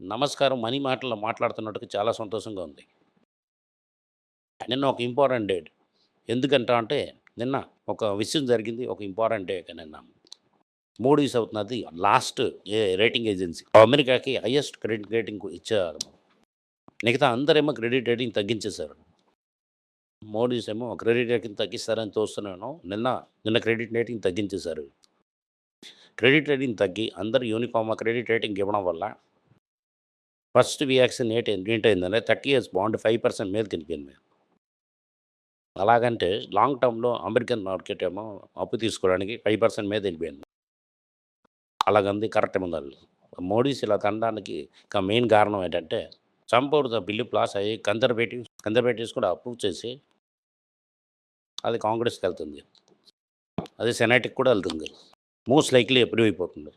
నమస్కారం మనీ మాటల్లో మాట్లాడుతున్నట్టుగా చాలా సంతోషంగా ఉంది. నిన్న ఒక ఇంపార్టెంట్ డేట్. ఎందుకంటా అంటే నిన్న ఒక విషయం జరిగింది ఒక ఇంపార్టెంట్ డే నిన్న. మూడీస్ అవుతున్నది లాస్ట్ ఏ రేటింగ్ ఏజెన్సీ. అమెరికాకి హైయెస్ట్ క్రెడిట్ రేటింగ్ ఇచ్చారు. మిగతా అందరేమో క్రెడిట్ రేటింగ్ తగ్గించేశారు. మోడీస్ ఏమో క్రెడిట్ రేటింగ్ తగ్గిస్తారని చూస్తున్నాను నిన్న నిన్న క్రెడిట్ రేటింగ్ తగ్గించేశారు. క్రెడిట్ రేటింగ్ తగ్గి అందరు యూనిఫామ్ క్రెడిట్ రేటింగ్ ఇవ్వడం వల్ల ఫస్ట్ రియాక్షన్ ఏంటి ఏంటైందంటే thirty years bond five percent మీద మేము అలాగంటే లాంగ్ టర్మ్లో అమెరికన్ మార్కెట్ ఏమో అప్పు తీసుకోవడానికి ఫైవ్ పర్సెంట్ మీద వెళ్ళిపోయింది. అలాగంది కరెక్ట్ ఉండాలి మోడీస్ ఇలా తనడానికి ఇంకా మెయిన్ కారణం ఏంటంటే చంపూర్ ద బిల్లు ప్లాస్ అయ్యి కన్జర్వేటివ్ కన్జర్వేటివ్స్ కూడా అప్రూవ్ చేసి అది కాంగ్రెస్కి వెళ్తుంది. అది సెనేట్కి కూడా వెళ్తుంది. మోస్ట్ లైక్లీ అప్రూవ్ అయిపోతుంది.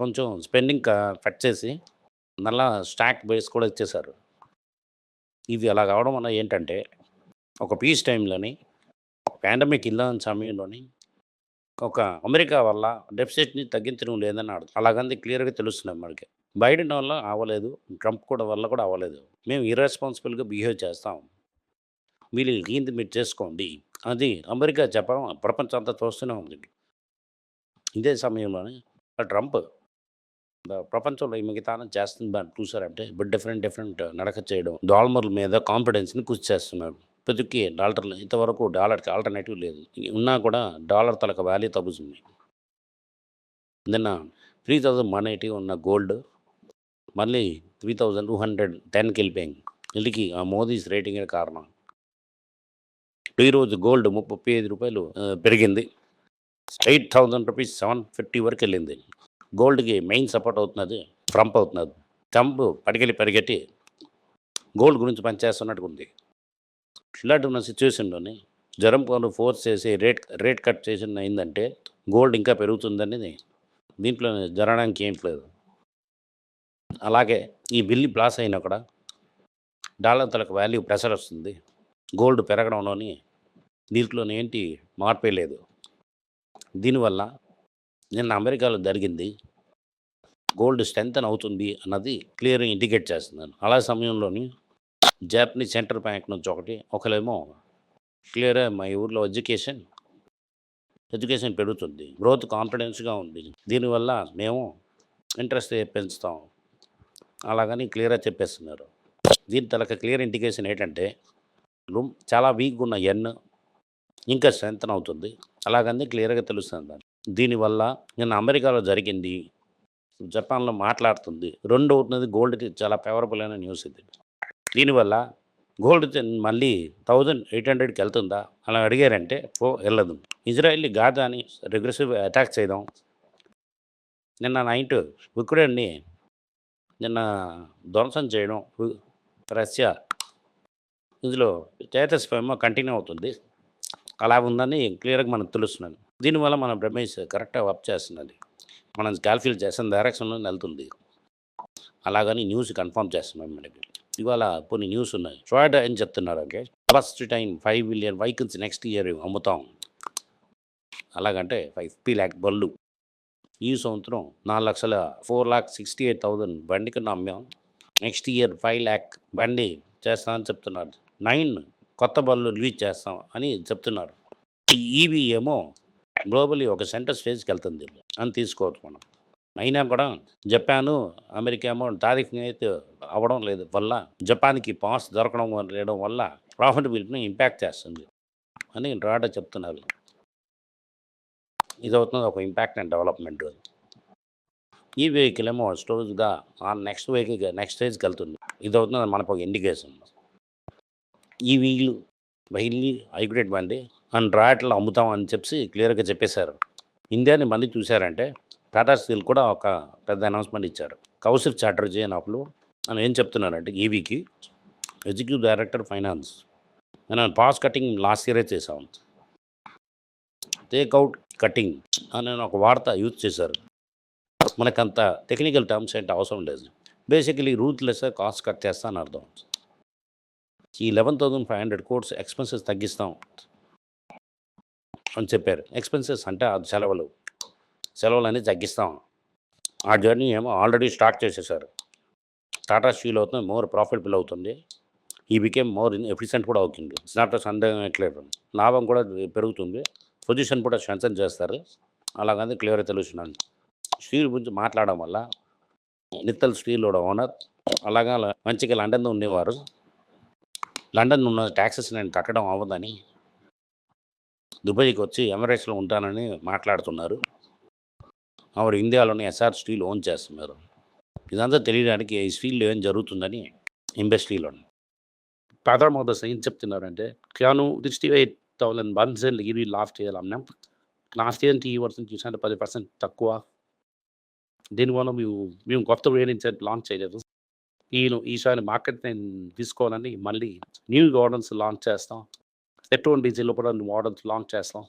కొంచెం స్పెండింగ్ కట్ చేసి మళ్ళా స్టాక్ బేస్ కూడా ఇచ్చేశారు. ఇది అలా కావడం వల్ల ఏంటంటే ఒక పీస్ టైంలోని పాండమిక్ ఇల్లని సమయంలోని ఒక అమెరికా వల్ల డెఫిసిట్ని తగ్గించడం లేదని అర్థం. అలాగంది క్లియర్గా తెలుస్తున్నాయి మనకి. బైడెన్ వల్ల అవ్వలేదు ట్రంప్ కూడా వల్ల కూడా అవ్వలేదు. మేము ఇర్రెస్పాన్సిబుల్గా బిహేవ్ చేస్తాం. వీళ్ళు ఏంది మీరు చేసుకోండి? అది అమెరికా చెప్పడం ప్రపంచం అంతా చూస్తూనే ఉంది. ఇదే సమయంలోనే ట్రంప్ ప్రపంచంలో ఈ మిగతా దాన్ని చూసారంటే ఇప్పుడు డిఫరెంట్ డిఫరెంట్ నడక చేయడం. డాలర్ల మీద కాన్ఫిడెన్స్ని కృషి చేస్తున్నారు. ప్రతికి డాలర్లు ఇంతవరకు డాలర్కి ఆల్టర్నేటివ్ లేదు. ఉన్నా కూడా డాలర్ తలక వాల్యూ తగ్గుతుంది. నిన్న త్రీ థౌజండ్ వన్ ఎయిటీ ఉన్న గోల్డ్ మళ్ళీ త్రీ థౌజండ్ టూ హండ్రెడ్ టెన్కి వెళ్ళిపోయింది. వీళ్ళకి ఆ మోదీస్ రేటింగే కారణం. ఈరోజు గోల్డ్ ముప్పై ఐదు రూపాయలు పెరిగింది. Eight thousand rupees seven fifty వరకు వెళ్ళింది. గోల్డ్కి మెయిన్ సపోర్ట్ అవుతున్నది ట్రంప్ అవుతున్నది. ట్రంప్ పడికెళ్ళి పరిగెట్టి గోల్డ్ గురించి పనిచేస్తున్నట్టుగా ఉంది ఇలాంటి ఉన్న సిచ్యువేషన్లోని జ్వరం కొన్ని ఫోర్స్ చేసి రేట్ రేట్ కట్ చేసి అయిందంటే గోల్డ్ ఇంకా పెరుగుతుందనేది దీంట్లో జరగడానికి ఏం లేదు. అలాగే ఈ బిల్లు ప్లాస్ అయినా కూడా డాలర్ తలకు వాల్యూ ప్రెషర్ వస్తుంది. గోల్డ్ పెరగడంలోని దీంట్లోనే ఏంటి మార్పే లేదు. దీనివల్ల నిన్న అమెరికాలో జరిగింది. గోల్డ్ స్ట్రెంగ్ అవుతుంది అన్నది క్లియర్గా ఇండికేట్ చేస్తున్నాను. అలా సమయంలోని జాపనీస్ సెంట్రల్ బ్యాంక్ నుంచి ఒకటి ఒకలేమో క్లియర్ మా ఊర్లో ఎడ్యుకేషన్ ఎడ్యుకేషన్ పెరుగుతుంది. గ్రోత్ కాన్ఫిడెన్స్గా ఉంది. దీనివల్ల మేము ఇంట్రెస్ట్ పెంచుతాం. అలాగని క్లియర్గా చెప్పేస్తున్నారు. దీని తలక క్లియర్ ఇండికేషన్ ఏంటంటే రూమ్ చాలా వీక్గా ఉన్న ఎన్ ఇంకా స్ట్రెంగ్ అవుతుంది. అలాగని క్లియర్గా తెలుస్తుంది దీనివల్ల నిన్న అమెరికాలో జరిగింది. జపాన్లో మాట్లాడుతుంది. రెండు అవుతున్నది గోల్డ్ చాలా ఫేవరబుల్ అయిన న్యూస్ ఇది. దీనివల్ల గోల్డ్ మళ్ళీ థౌజండ్ ఎయిట్ హండ్రెడ్కి వెళ్తుందా? అలా అడిగారంటే ఓ వెళ్ళదు. ఇజ్రాయిల్ గాజాని రిగ్రెసివ్ అటాక్ చేయడం నిన్న నైట్ ఉక్రెయిన్ని నిన్న ధ్వంసం చేయడం రష్యా ఇందులో స్టేటస్ ఏమో కంటిన్యూ అవుతుంది. అలా ఉందని క్లియర్గా మనకు తెలుస్తున్నాను దీనివల్ల మన బ్రహ్మేష్ కరెక్ట్గా వర్క్ చేస్తున్నది. మనం క్యాల్కులేట్ చేసిన డైరెక్షన్లో వెళ్తుంది. అలాగని న్యూస్ కన్ఫర్మ్ చేస్తున్నాం మనకి ఇవాళ కొన్ని న్యూస్ ఉన్నాయి. షార్ట్ అని చెప్తున్నారు అంటే first time five million vehicles next year అమ్ముతాం. అలాగంటే ఫైవ్ ఫిఫ్టీ ల్యాక్ బళ్ళు. ఈ సంవత్సరం నాలుగు లక్షల four lakh sixty eight thousand బండికి నమ్మాం. నెక్స్ట్ ఇయర్ ఫైవ్ ల్యాక్ బండి చేస్తామని చెప్తున్నారు. నైన్ కొత్త బళ్ళు రిలీజ్ చేస్తాం అని చెప్తున్నారు. ఈవీ ఏమో గ్లోబలీ ఒక సెంటర్ స్టేజ్కి వెళ్తుంది అని తీసుకోవచ్చు మనం. అయినా కూడా జపాను అమెరికా ఏమో తారీఖు అయితే అవ్వడం లేదు వల్ల జపాన్కి పాస్ దొరకడం వల్ల- లేడం వల్ల ప్రాఫిటబిలిటీని ఇంపాక్ట్ చేస్తుంది అని రాట చెప్తున్నారు. ఇది అవుతుంది ఒక ఇంపాక్ట్ అండ్ డెవలప్మెంట్ ఈ వెహికల్ ఏమో స్టోరేజ్గా ఆ నెక్స్ట్ వెహికల్ నెక్స్ట్ స్టేజ్కి వెళ్తుంది ఇది అవుతుంది మనకు ఒక ఇండికేషన్. ఈ వీలు బయలు హైగ్రేడ్ బండి అండ్ రాయట్లు అమ్ముతాం అని చెప్పి క్లియర్గా చెప్పేశారు. ఇండియాని మళ్ళీ చూశారంటే టాటా స్టీల్ కూడా ఒక పెద్ద అనౌన్స్మెంట్ ఇచ్చారు. కౌశిక్ చాటర్జీ అని అప్పుడు అని ఏం చెప్తున్నారంటే ఈవీకి ఎగ్జిక్యూటివ్ డైరెక్టర్ ఫైనాన్స్. నేను పాస్ కటింగ్ లాస్ట్ ఇయరే చేసాం టేక్అవుట్ కటింగ్ అని ఒక వార్త యూజ్ చేశారు. మనకంత టెక్నికల్ టర్మ్స్ ఏంటి అవసరం లేదు. బేసికలీ రూత్లెస్ కాస్ట్ కట్ చేస్తా అని అర్థం. ఈ eleven thousand five hundred crores expenses తగ్గిస్తాం. అని చెప్పారు. ఎక్స్పెన్సెస్ అంటే అది సెలవులు. సెలవులు అనేది తగ్గిస్తాం. ఆ జర్నీ ఏమో ఆల్రెడీ స్టార్ట్ చేసేసారు. టాటా స్టీల్ అవుతుంది మోర్ ప్రాఫిటబుల్ అవుతుంది. ఈ బికేమ్ మోర్ ఎఫిషియెంట్ కూడా అవుతుంది. ఇట్స్ నాట్ సందేహం ఎట్లేదు లాభం కూడా పెరుగుతుంది. పొజిషన్ కూడా స్ట్రెంథన్ చేస్తారు. అలాగని క్లియర్ తెలుస్తున్నాను. స్టీల్ గురించి మాట్లాడడం వల్ల నిత్తల్ స్టీల్ కూడా ఓనర్ అలాగా మంచిగా లండన్లో ఉండేవారు. లండన్ ఉన్న ట్యాక్సెస్ నేను కట్టడం అవ్వదని దుబాయ్కి వచ్చి ఎమరేట్స్లో ఉంటానని మాట్లాడుతున్నారు. ఆవిడ ఇండియాలోని ఎస్ఆర్ స్టీల్ ఓన్ చేస్తున్నారు. ఇదంతా తెలియడానికి ఈ స్టీల్లో ఏం జరుగుతుందని ఇండస్ట్రీలో ఫాదర్ మదర్స్ ఏం చెప్తున్నారంటే క్యాను సిక్స్టీ ఎయిట్ థౌసండ్ వన్స్ ఇవి లాస్ట్ ఇయర్ అమ్మాం లాస్ట్ ఇయర్ ఈ వర్షం చూసాంటే పది పర్సెంట్ తక్కువ. దీనివల్ల మేము మేము కొత్త వేరియంట్స్ లాంచ్ చేయలేదు. ఈయన ఈసారి మార్కెట్ నేను తీసుకోవాలని మళ్ళీ న్యూ గవర్నెన్స్ లాంచ్ చేస్తాం. పెట్రోల్ డీజిల్ కూడా మోడల్స్ లాంచ్ చేస్తాం.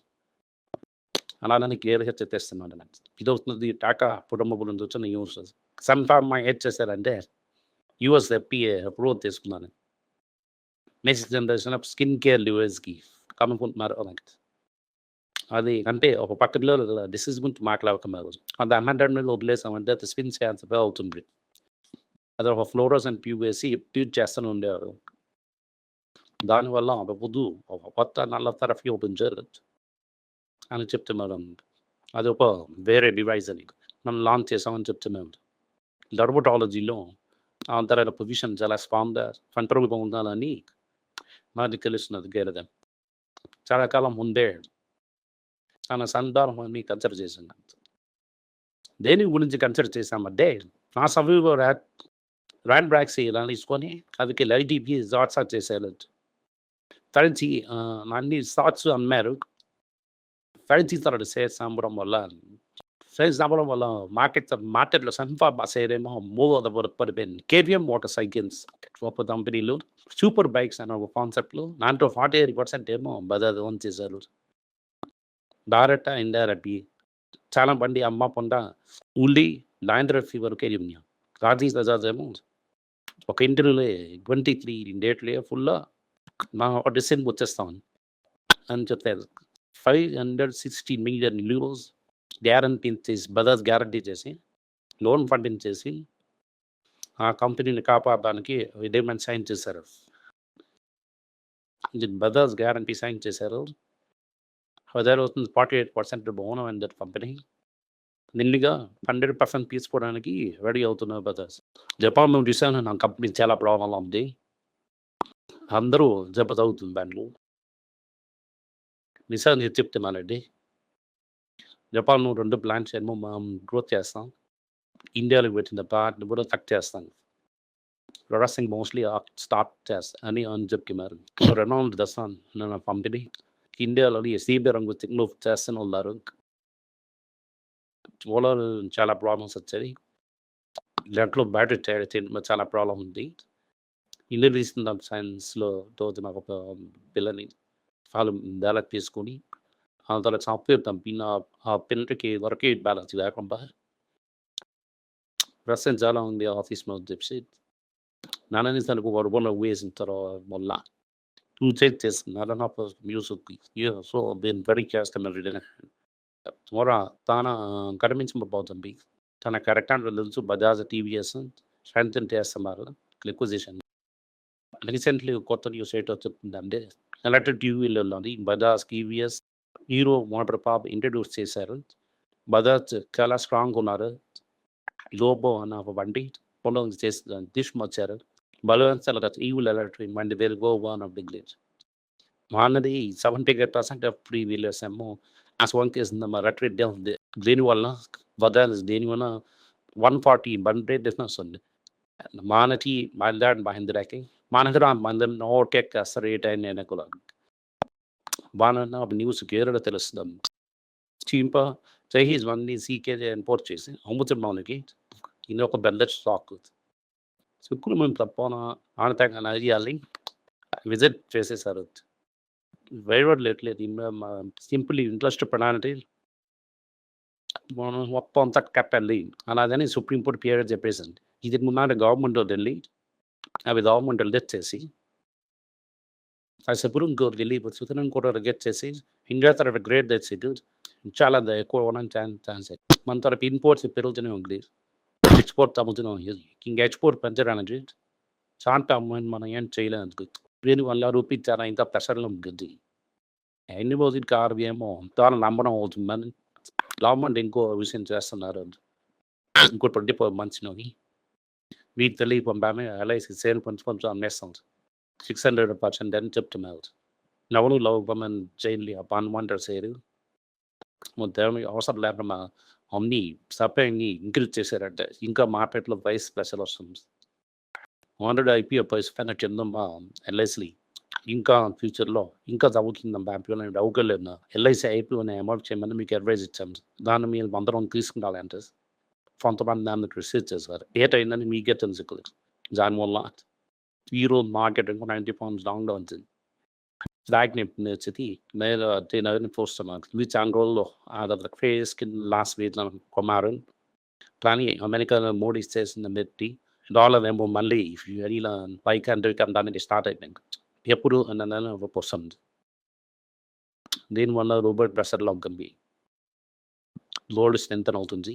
అలానే క్లియర్గా చెప్పేస్తున్నాను నేను ఇది అవుతుంది టాటా కుటుంబం నుంచి వచ్చిన యూస్ న్యూస్ సమ్ఫార్మ్ ఏం చేశారంటే యూఎస్ ఎఫ్పిఏ అప్రూవల్ తీసుకున్నాను next generation of skin care లివర్స్కి కమ్ముకుంటున్నారు అలాంటి అది అంటే ఒక పక్కలో డిసీజ్ గురించి మాట్లాడుతున్నారు. అది హండ్రెడ్ మీద వదిలేసామంటే అది స్పిన్ క్యాన్సర్ అవుతుంది. అది ఒక ఫ్లోరోస్ అండ్ ట్యూబ్ వేసి ట్యూబ్ చేస్తూనే ఉండేవారు. దానివల్ల ఒక పొద్దు కొత్త నల్ల తరఫీ ఓపెన్ చేయలేదు అని మేడం అది ఒక వేరే డివైస్ అని. మనం లాంచ్ చేసామని చెప్తే మేము డర్మటాలజీలో అంతరైన పొజిషన్ చాలా స్ట్రాంగ్గా కంట్రోల్గా ఉండాలని మనకి తెలుస్తున్నది గేరద. చాలా కాలం ముందే తన సందర్భాన్ని కన్సిడర్ చేసింది దేని గురించి కన్సిడర్ చేశామంటే నా సమీప ర్యాన్ బ్రాక్స్ ఇలా తీసుకొని అదికి లైటీపీ జాట్సా చేశారు తరించి అన్ని థాట్స్ అమ్మారు ఫెరెన్సీ తర్వాత షేర్స్ అమ్మడం వల్ల షేర్స్ అమ్మడం వల్ల మార్కెట్ మార్కెట్లో సన్ఫా షేర్ ఏమో మూవ్ పడిపోయింది కేవీఎం మోటార్ సైకిల్స్ గొప్ప కంపెనీలు సూపర్ బైక్స్ అనే ఒక కాన్సెప్ట్లో దాంట్లో ఫార్టీ ఎయిట్ పర్సెంట్ ఏమో బజాజ్ ఓన్ చేశారు డైరెక్ట్ ఇండైరెక్ట్ చాలా బండి అమ్మ పొంద ఉల్లి లాండ్ర ఫీవర్కి వెళ్ళి రాజీ బజాజ్ ఏమో ఒక ఇంటర్వ్యూలో ట్వంటీ త్రీ డేట్లో ఫుల్ మా డిసెంట్ వచ్చేస్తామని. అని చెప్తారు five hundred sixty million euros guarantee చేసి బదర్స్ గ్యారంటీ చేసి లోన్ ఫండింగ్ చేసి ఆ కంపెనీని కాపాడడానికి విడేమెంట్ సైన్ చేశారు. బ్రదర్స్ గ్యారంటీ సైన్ చేశారు. హజార్ అవుతుంది ఫార్టీ ఎయిట్ పర్సెంట్ బోనం అండ్ దట్ కంపెనీ నిన్నగా హండ్రెడ్ పర్సెంట్ తీసుకోవడానికి రెడీ అవుతున్నారు బ్రదర్స్ జపాన్ మేము చూసాను నా కంపెనీ చాలా ప్రాబ్లం ఉంది. అందరూ జపత్ అవుతుంది దాంట్లో నిజాన్ని చెప్తున్నానండి. జపాన్ రెండు ప్లాంట్స్ ఏమో మనం గ్రోత్ చేస్తాం. ఇండియాలో పెట్టిన పార్ట్ని కూడా కట్ చేస్తాం. ప్రొడక్షన్ మోస్ట్లీ స్టార్ట్ చేస్తా అని అని చెప్తున్నారు. రెనాల్డ్ దసాన్ నా కంపెనీ. ఇండియాలో ఎస్ఈబీ రంగు తింగ్లు చేస్తూనే ఉన్నారు చాలా చాలా ప్రాబ్లమ్స్ వచ్చాయి. దాంట్లో బ్యాటరీ చాలా ప్రాబ్లం ఉంది. ఇండియన్ రీసెంట్ సైన్స్లో తోటి నాకు ఒక పిల్లని వాళ్ళు డెవలప్ చేసుకొని ఆ తర్వాత సాఫ్ట్వేర్ కంపెనీ ఆ పిల్లకి వరకే బ్యాలెన్స్ లేకుండా ప్రస్తుతం చాలా ఉంది ఆఫీస్లో చెప్పి నాన్నని తనకు వరబోలో వేసిన తర్వాత వల్ల టూ చేంజ్ చేస్తున్నారు నా మ్యూజిక్ సో దీన్ని వెరీ చేస్తున్నారు మొర తాన కనిపించబోతుంది తన కరెక్ట్ అంటే తెలుసు. బజాజ్ టీవీఎస్ స్ట్రెంగ్ చేస్తున్నారు ఎక్విజిషన్ రీసెంట్లీ కొత్త న్యూస్ ఏంటో చెప్తుందంటే ఎలక్ట్రిక్ టీవీలలో బజాజ్ టీవీఎస్ హీరో మోటార్ పాప్ ఇంట్రడ్యూస్ చేశారు. బజాజ్ చాలా స్ట్రాంగ్ ఉన్నారు. లోబో అన్న వంటి పొలం చేసి తీసుకొచ్చారు బలవంత ఈవుల్ ఎలక్ట్రిక్ బండి వేరు గో one of degrees మానది seventy eight percent of three wheelers ఏమో ఆ స్వంక్ చేసింది మా రెట్రీ ఉంది. దీనివల్ల బజాజ్ దీనివల్ల వన్ ఫార్టీ బండి డిఫరెన్స్ ఉంది. మానటి మైదాన్ మహేంద్రాకి మానహర మందం నోటెక్ రేట్ అయిన కూడా బాగా న్యూస్ కేరళ తెలుస్తుంది చీంప చైనీస్ మంది సీకే ఇంపోర్ట్ చేసి అమ్ముతాం మనకి ఇది ఒక పెద్ద స్టాక్ సుక్కులు మేము తప్పన ఆనతాక అయ్యాలి విజిట్ చేసేసారు వేరే లేట్లేదు సింపుల్ ఇంట్రెస్ట్ పడాలంటే మనం మొత్తం అంతా కట్టాలి అలాగని సుప్రీంకోర్టు పీరియడ్ చెప్పేసింది ఇది ముందు గవర్నమెంట్ వెళ్ళి అవి గవర్నమెంట్ తెచ్చేసి ఆ సుప్రీం కోర్టు వెళ్ళి సుప్రీం కోర్టు రిజెక్ట్ చేసి ఇండియా గ్రేట్ తెచ్చి చాలా ఎక్కువ ఛాన్స్ ఛాన్స్. మన తరఫు ఇంపోర్ట్స్ పెరుగుతూనే ఉంది. ఎక్స్పోర్ట్ అమ్ముతున్నాం ఇంకా ఎక్స్పోర్ట్ పెంచడానికి చాలా అమ్మాయిని మనం ఏం చేయలేదు. దీని వల్ల రూపించారా ఇంత ప్రెషర్లో ఉంటుంది ఎన్ని రోజులు కారు ఏమో దాని నమ్మడం అవుతుందని గవర్నమెంట్ ఇంకో విషయం చేస్తున్నారు. ఇంకో ట్వంటీ ఫోర్ మంత్స్లోని మీకు తెలియకుండానే అలా సేను పంచి కొంచెం అమ్మేస్తాం సిక్స్ హండ్రెడ్ పర్సెంట్ అని చెప్తున్నారు నవలు లోపమని జైలు పని వంటర్ చేయరు మొత్తం అవసరం లేకుండా అన్ని సప్లైని ఇంక్రీజ్ చేశారంటే ఇంకా మార్కెట్లో వైస్ స్పెషల్ వస్తుంది ఆల్రెడీ ఐపీఓ ప్రైస్ పైన కింద ఎల్ఐసి ఇంకా ఫ్యూచర్లో ఇంకా చదువుతుందాం బ్యాంకులో అవ్వలేదు ఎల్ఐసి ఐపీఓని అమౌంట్ చేయమని మీకు అడ్వైజ్ ఇచ్చాము దాన్ని మీరు అందరం తీసుకుంటాలంటే కొంతమంది దాన్ని రిసీవ్ చేశారు. ఏటైందని మీకే తెలుసుకోలేదు దానివల్ల ఈరోజు మార్కెట్ ఇంకో నైంటీ పౌండ్స్ డౌన్లో వచ్చింది. స్టాగ్నెంట్ స్థితి నేను నేను చూస్తున్నాను ఇవి చాలా రోజుల్లో అది ఫేస్ కింద లాస్ట్ వీక్ కొమారు కానీ అమెరికాలో మోడీ చేసిన పెట్టి డాలర్ ఏమో మళ్ళీ ఇలా పైకి అంటే దానికి స్టార్ట్ అయిపోయింది ఎప్పుడు అన్న వస్తుంది దీనివల్ల రోబోట్ ప్రెషర్ లాక్ ఉంటుంది లోడ్ స్ట్రెంత్ అవుతుంది.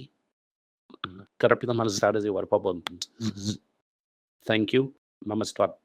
కరెక్ట్గా మన స్ట్రాటజీ వర్క్ అవుతుంది థ్యాంక్ యూ నమస్కారం